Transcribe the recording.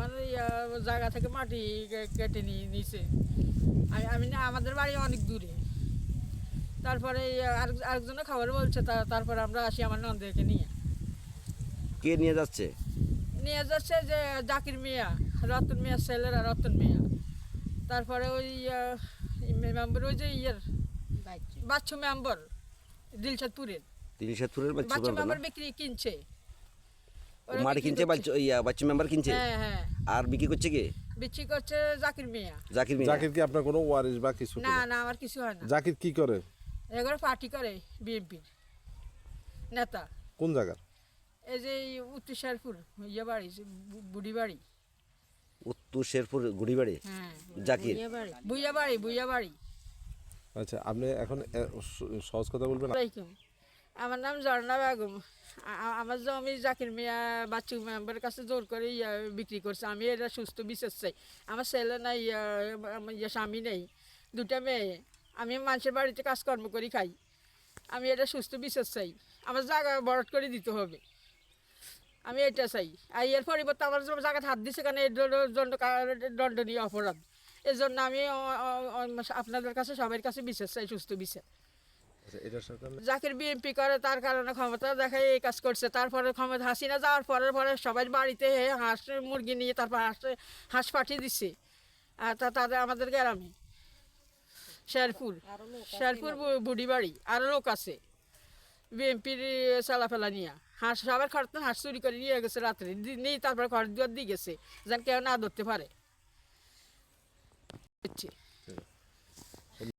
আমার এই, জায়গা থেকে মাটি কেটে নিয়ে নিছে। আমি আমি না আমাদের বাড়ি অনেক দূরে। তারপরে আরেকজনে খাবার বলছে তা তারপরে আমরা আসি আমার নন্দেকে নিয়ে। কে নিয়ে যাচ্ছে? নিয়ে যাচ্ছে যে জাকির মিয়া রতন মিয়া ছেলেরা রতন মিয়া। তারপরে ওই মেম্বার ওই যে ইয়ের বাচ্চু। মেম্বার দিলশাদপুরের সাতপুরের বাচ্চা মেম্বার বিক্রি কিনছে। মাটি কিনছে বাচ্চা ইয়া বাচ্চা মেম্বার কিনছে? হ্যাঁ হ্যাঁ। আর বিক্রি করছে কে? বিক্রি করছে জাকির মিয়া। জাকির মিয়া। জাকির কি আপনার কোনো ওয়ারিস বা কিছু না না আমার কিছু হয় না। জাকির কি করে? এগুলো পার্টি করে বিএনপির নেতা। কোন জায়গার? এই যে উত্তর শেরপুর ইয়ে বাড়ি বুড়ি বাড়ি। উত্তর শেরপুর গুড়িবাড়ি হ্যাঁ জাকির? বুইয়া বাড়ি। বুইয়া বাড়ি আচ্ছা আপনি এখন সহজ কথা বলবেন? আমার নাম ঝর্ণা বেগম। আমার জমি জাকির মিয়া বাচ্চু মেম্বারের কাছে জোর করে বিক্রি করছে আমি এটা সুস্থ বিশেষ চাই। আমার ছেলে নাই ইয়া, স্বামী নেই দুটা মেয়ে আমি মানুষের বাড়িতে কাজকর্ম করি খাই। আমি এটা সুস্থ বিশেষ চাই। আমার জায়গা বরট করে দিতে হবে। আমি এটা চাই। আর এর পরিবর্তে আমার যে জায়গায় হাত দিছে কেন এর জন্য- দণ্ডনীয় অপরাধ। এই জন্য আমি আপনাদের কাছে সবার কাছে বিশেষ চাই সুস্থ সরকার জাকির বিএনপি করে তার কারণে ক্ষমতা দেখায় এই কাজ করছে। তারপরে ক্ষমতা হাসিনা যাওয়ার পরে পরে সবাই বাড়িতে হাঁস মুরগি নিয়ে তারপর হাঁস হাঁস পাঠিয়ে দিচ্ছে আর তা তাদের আমাদের গ্রামে। শেরপুর। শেরপুর বুড়ি বাড়ি আরও লোক আছে। বিএনপির চালাফেলা নিয়ে। হাঁস সবার খরচ হাঁস চুরি করে নিয়ে গেছে রাত্রে। দি- নিয়ে তারপরে ঘর দুয়ার দিয়ে গেছে। যেন কেউ না ধরতে পারে। হচ্ছে